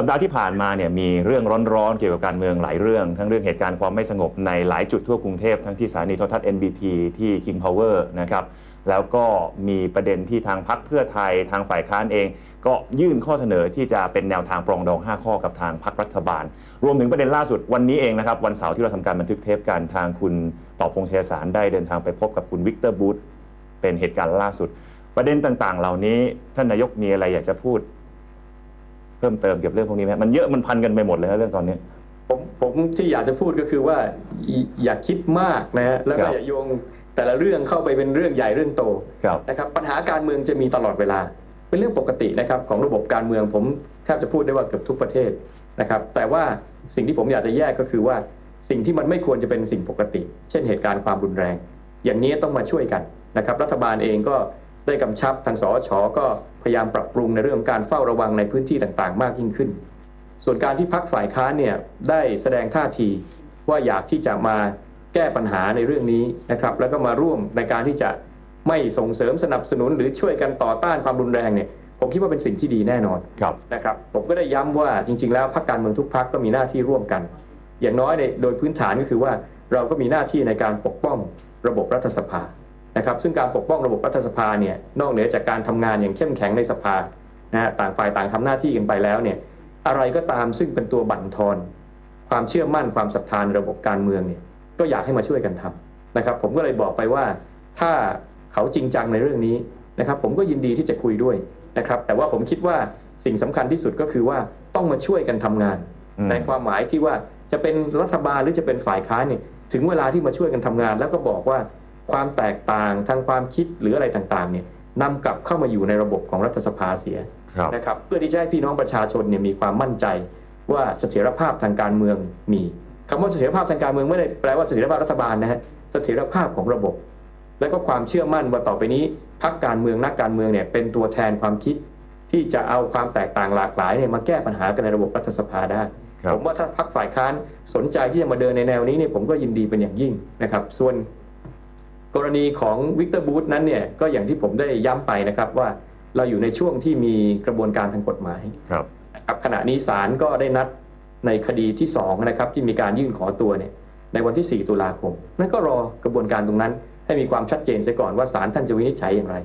สัปดาห์ที่ผ่านมาเนี่ยมีเรื่องร้อนๆ เกี่ยวกับการเมืองหลายเรื่อง ทั้งเรื่องเหตุการณ์ความไม่สงบในหลายจุดทั่วกรุงเทพทั้งที่สถานีโทรทัศน์ NBT ที่ King Power นะครับแล้วก็มีประเด็นที่ทางพักเพื่อไทยทางฝ่ายค้านเอง ก็ยื่นข้อเสนอที่จะเป็นแนวทางปรองดอง 5 ข้อกับทางพักรัฐบาล รวมถึงประเด็นล่าสุดวันนี้เองนะครับวันเสาร์ที่เราทำการบันทึกเทปกันทางคุณต่อพงษ์เชยสารได้เดินทางไปพบกับคุณวิกเตอร์บูธเป็นเหตุการณ์ล่าสุด ประเด็นต่างๆ เหล่านี้ท่านนายกมีอะไรอยากจะพูด เพิ่มเติมเกี่ยวกับเรื่องพวกนี้ไหมมันเยอะมันพันกันไปหมดเลยฮะเรื่องตอนนี้ ผมผมที่อยากจะพูดก็คือว่าอย่าอย่าคิดมากนะฮะแล้วคก็รับอย่าโยงแต่ละเรื่องเข้าไปเป็นเรื่องใหญ่เรื่องโตครับนะครับปัญหาการเมืองจะมีตลอดเวลา เป็นเรื่องปกตินะครับของระบบการเมืองผมแทบจะพูดได้ว่าเกือบทุกประเทศนะครับ แต่ว่าสิ่งที่ผมอยากจะแยกก็คือว่าสิ่งที่มันไม่ควรจะเป็นสิ่งปกติ เช่นเหตุการณ์ความรุนแรง อย่างนี้ต้องมาช่วยกันนะครับ รัฐบาลเองก็ ได้กำชับทางสอชก็พยายามปรับปรุงในเรื่องของการเฝ้าระวังในพื้นที่ต่างๆ มากยิ่งขึ้น ส่วนการที่พักฝ่ายค้านเนี่ยได้แสดงท่าทีว่าอยากที่จะมาแก้ปัญหาในเรื่องนี้นะครับ แล้วก็มาร่วมในการที่จะไม่ส่งเสริมสนับสนุน หรือช่วยกันต่อต้านความรุนแรงเนี่ยผมคิดว่าเป็นสิ่งที่ดีแน่นอนครับนะครับ ผมก็ได้ย้ำว่าจริง ๆ แล้วพรรคการเมืองทุกพรรคก็มีหน้าที่ร่วมกัน อย่างน้อยในโดยพื้นฐานก็คือว่าเราก็มีหน้าที่ในการปกป้องระบบรัฐสภา นะครับซึ่งการปกป้องระบบรัฐสภาเนี่ยนอกเหนือจากการทำงานอย่างเข้มแข็งในสภานะฮะต่างฝ่ายต่างทำหน้าที่กันไปแล้วเนี่ยอะไรก็ตามซึ่งเป็นตัวบั่นทอน ความเชื่อมั่นความศรัทธาในระบบการเมืองเนี่ยก็อยากให้มาช่วยกันทำนะครับ ผมก็เลยบอกไปว่าถ้าเขาจริงจังในเรื่องนี้นะครับ ผมก็ยินดีที่จะคุยด้วยนะครับ แต่ว่าผมคิดว่าสิ่งสำคัญที่สุดก็คือว่าต้องมาช่วยกันทำงานอืมในความหมายที่ว่าจะเป็นรัฐบาลหรือจะเป็นฝ่ายค้านเนี่ยถึงเวลาที่มาช่วยกันทำงาน แล้วก็บอกว่า ความแตกต่างทางความคิดหรืออะไรต่างๆเนี่ยนำกลับเข้ามาอยู่ในระบบของรัฐสภาเสียครับนะครับเพื่อที่จะให้พี่น้องประชาชนเนี่ยมีความมั่นใจว่าเสถียรภาพทางการเมืองมีคำว่าเสถียรภาพทางการเมืองไม่ได้แปลว่าเสถียรภาพรัฐบาลนะฮะเสถียรภาพของระบบ และก็ความเชื่อมั่นว่าต่อไปนี้พรรคการเมืองนักการเมืองเนี่ยเป็นตัวแทนความคิด ที่จะเอาความแตกต่างหลากหลายเนี่ยมาแก้ปัญหากันในระบบรัฐสภาได้ครับผมว่าถ้าพรรคฝ่ายค้านสนใจที่จะมาเดินในแนวนี้เนี่ยผมก็ยินดีเป็นอย่างยิ่งนะครับ ส่วน กรณีของวิกเตอร์บูธนั้นเนี่ยก็อย่างที่ผมได้ย้ำไปนะครับว่าเราอยู่ในช่วงที่มีกระบวนการทางกฎหมายครับนะครับขณะนี้ศาลก็ได้นัดในคดีที่2นะครับที่มีการยื่นขอตัวเนี่ยในวันที่ 4 ตุลาคม นั่นก็รอกระบวนการตรงนั้นให้มีความชัดเจนเสียก่อนว่าศาลท่านจะวินิจฉัยอย่างไร